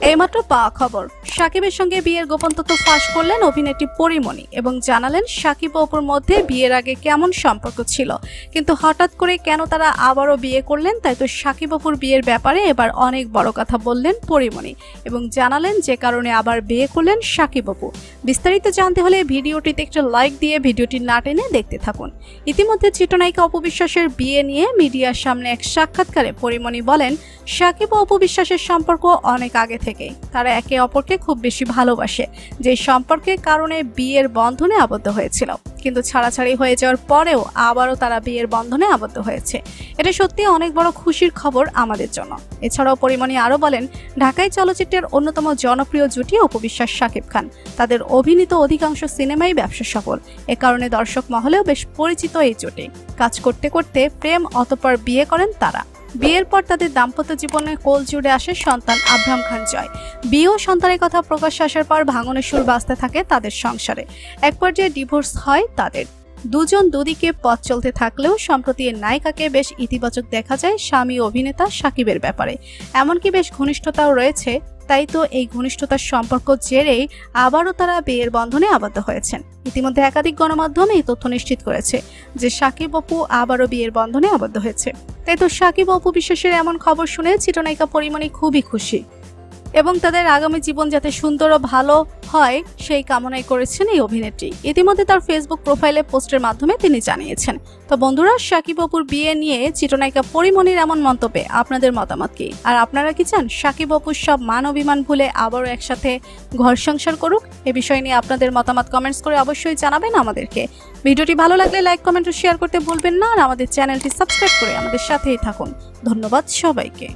এইমাত্র পাওয়া খবর। সাকিবের সঙ্গে বিয়ের গোপন তথ্য ফাঁস করলেন অভিনেত্রী পরিমণি এবং জানালেন সাকিব অপুর মধ্যে বিয়ের আগে কেমন সম্পর্ক ছিল। কিন্তু হঠাৎ করে কেন তারা আবারও বিয়ে করলেন, তাই তো সাকিব অপুর বিয়ের ব্যাপারে এবার অনেক বড় কথা বললেন পরিমণি এবং জানালেন যে কারণে আবার বিয়ে করলেন সাকিব অপু। বিস্তারিত জানতে হলে ভিডিওটিতে একটা লাইক দিয়ে ভিডিওটি না টেনে দেখতে থাকুন। ইতিমধ্যে চিত্রনায়িকা অপবিশ্বাসের বিয়ে নিয়ে মিডিয়ার সামনে এক সাক্ষাৎকারে পরিমণি বলেন, সাকিব অপবিশ্বাসের সম্পর্ক অনেক আগে থেকেই। তারা একে অপরকে খুব বেশি ভালোবাসে যে সম্পর্কের কারণে বিয়ের বন্ধনে আবদ্ধ হয়েছিল। কিন্তু ছাড়াছাড়ি হয়ে যাওয়ার পরেও আবারও তারা বিয়ের বন্ধনে আবদ্ধ হয়েছে। এটা সত্যি অনেক বড় খুশির খবর আমাদের জন্য। এছাড়াও পরিমণি আরও বলেন ঢাকাই চলচ্চিত্রের অন্যতম জনপ্রিয় জুটি অপবিশ্বাস শাকিব খান। তাদের অভিনীত অধিকাংশ সিনেমাই ব্যবসা সফল। এ কারণে দর্শক মহলেও বেশ পরিচিত এই জুটি। কাজ করতে করতে প্রেম অতপর বিয়ে করেন তারা। বিয়ের পর তাদের দাম্পত্য জীবনে কোল জুড়ে আসে সন্তান আব্রাম খান জয়। বিয়ে ও সন্তানের কথা প্রকাশ্যে আসার পর ভাঙনের সুর বাঁচতে থাকে তাদের সংসারে। এক পর্যায়ে ডিভোর্স হয় তাদের। দুজন দুদিকে পথ চলতে থাকলেও সম্প্রতি এর নায়িকাকে বেশ ইতিবাচক দেখা যায় স্বামী অভিনেতা সাকিবের ব্যাপারে। এমনকি বেশ ঘনিষ্ঠতাও রয়েছে, তাই তো এই ঘনিষ্ঠতার সম্পর্ক জেরেই আবারও তারা বিয়ের বন্ধনে আবদ্ধ হয়েছেন। ইতিমধ্যে একাধিক গণমাধ্যমে এই তথ্য নিশ্চিত করেছে যে সাকিব অপু আবারও বিয়ের বন্ধনে আবদ্ধ হয়েছে। তাই তো সাকিব অপু বিশ্বাসের এমন খবর শুনে চিত্রনায়িকা পরিমণি খুবই খুশি। এবং তাদের আগামী জীবন যাতে সুন্দর ও ভালো হয়, সেই কামনাই করেছেন এই অভিনেত্রী। ইতিমধ্যে তার ফেসবুক প্রোফাইলে পোস্টের মাধ্যমে তিনি জানিয়েছেন, তো বন্ধুরা সাকিব অপুর বিয়ে নিয়ে চিত্রনায়িকা পরিমণির এমন মন্তব্যে আপনাদের মতামত কি? আর আপনারা কি চান সাকিব অপুর সব মান অভিমান ভুলে আবারও একসাথে ঘর সংসার করুক? এ বিষয় নিয়ে আপনাদের মতামত কমেন্টস করে অবশ্যই জানাবেন আমাদেরকে। ভিডিওটি ভালো লাগলে লাইক কমেন্ট ও শেয়ার করতে ভুলবেন না। আর আমাদের চ্যানেলটি সাবস্ক্রাইব করে আমাদের সাথেই থাকুন। ধন্যবাদ সবাইকে।